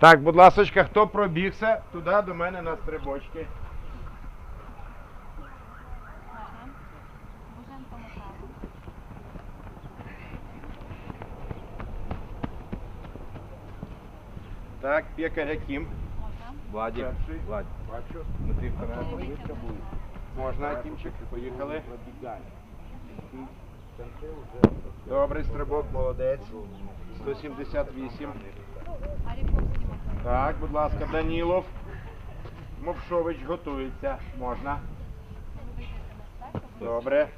Так, будь ласочка, хто пробігся, туди до мене на стрибочки. Так, пекар Яким. Можна. Владик, Бачу. смотри, вторая будет. Можна, Акимчик, поїхали. Добрий стрибок, молодець. 178. Так, будь ласка, Данілов. Мовшович готується. Можна. Добре.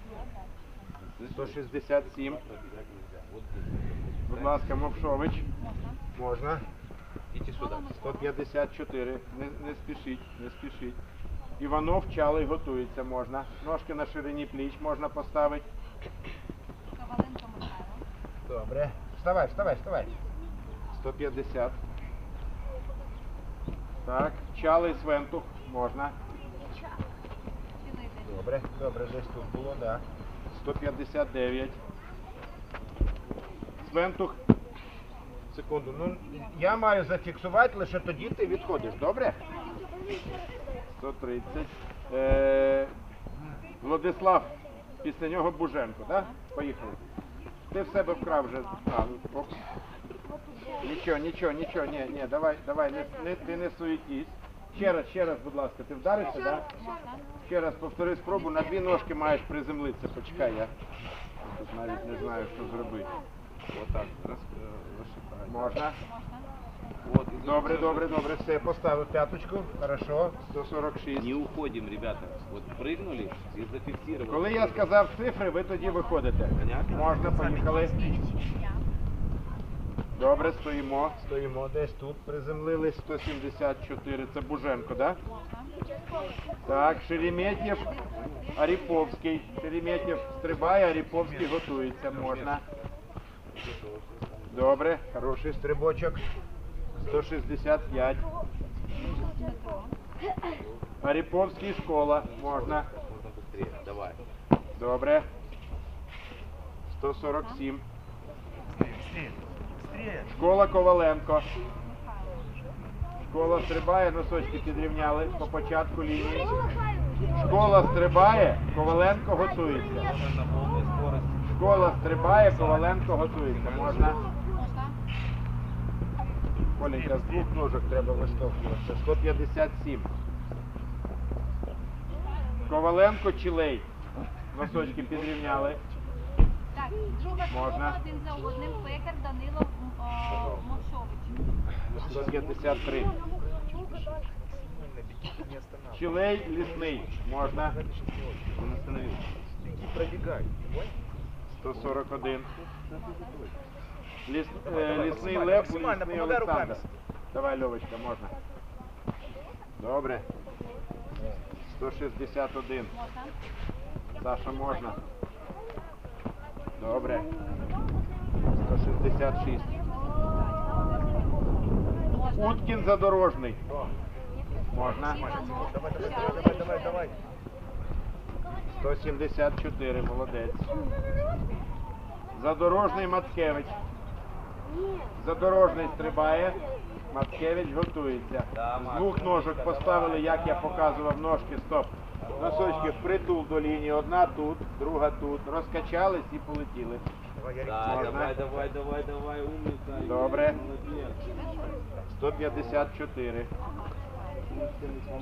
167. Будь ласка, Мовшович. можна. Можна. Идите 154. Не, не спішіть, не спішіть. Іванов чалий готується, можна. Ножки на ширині пліч можна поставити. Коваленко Михайло. Добре. Вставай, вставай, вставай. 150. Так, чалий свентух можна. Добре, добре, десь тут було, так. 159. Свентух. Секунду. Ну, я маю зафіксувати, лише тоді ти відходиш, добре? 130. Е, Владислав, після нього Буженко, так? Поїхали. Ти в себе вкрав вже. А, ну. Нічого, нічого, нічого, ні, ні, давай, давай, не, не, ти не суетись. Ще раз, ще раз, будь ласка, ти вдарився, так? Да? Можна. Ще раз повтори спробу, на дві ножки маєш приземлитися. Почекай, я тут навіть не знаю, що зробити. Вот так. Раз, э, вышибай. Можна? Можна. Вот. и Добре, добре, добре, все, поставив п'яточку. Хорошо. 146. Не уходим, ребята. Вот прыгнули и зафиксировали. Коли я сказав цифри, ви тоді виходите. Понятно? Можна, поїхали. Добре, стоїмо. Стоїмо десь тут. Приземлились 174. Це Буженко? Да? Так, Шереметьєв, Аріповський. Шереметьєв стрибає, Аріповський готується. Можна. Добре, хороший стрибочок. 165. Дмитро. Аріповський школа. Можна. Давай. Добре. 147. Школа Коваленко. Школа стрибає, носочки підрівняли по початку лінії. Школа стрибає, Коваленко готується. Школа стрибає, Коваленко готується. Можна. Коленька, з двох ножок треба виштовхуватися. 157. Коваленко чилей. Носочки підрівняли. Так, друга Можна. один за одним. Пекар Данило м, о, Мовшович. 153. Чилей лісний. Можна. Он остановился. Пробігай. 141. Ліс, е, лісний лев, лісний Олександр. Давай, Льовочка, можна. Добре. 161. Можна. Саша, можна. Добре. 166. Уткін задорожний. Можна. Іванов. Давай, давай. 174, молодець. Задорожний Мацкевич. Задорожний стрибає. Мацкевич готується. З двох ножок поставили, як я показував, ножки, стоп. Носочки впритул до лінії, одна тут, друга тут. Розкачались і полетіли. Да, давай, давай, давай, давай, умница. Добре. Молодец. 154.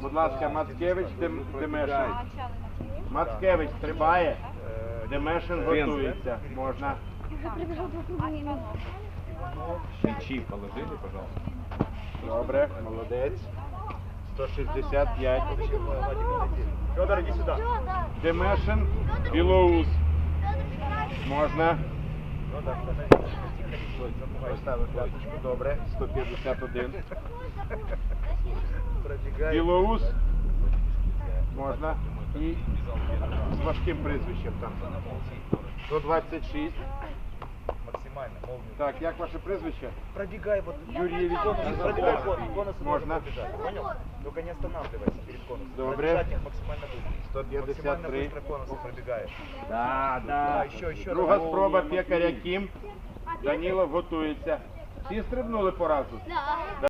Будь ласка, Мацкевич, Дем- Демешин. Чалий Матвій. Мацкевич стрибає. Демешин готується. Можна. Мячи положили, пожалуйста. Добре, молодець. 165. Федор, иди сюда. Демешин, Білоус. Можна. Федор, Поставив п'яточку. Добре. 151. пробегай. Білоус. Можна. І з важким прізвищем там. 126. Максимально, молнию. Так, як ваше прізвище? Пробегай вот. Юрій Конус, пробегай конус. Конус Можна. пробежать, понял? Только не останавливайся перед конусом. Добре. Пробежать их максимально быстро. 153. Максимально быстро конусы пробегаешь. Да, Да, ще, ще Друга раз. спроба пекаря Кім. Данілов готується. Всі стрибнули по разу?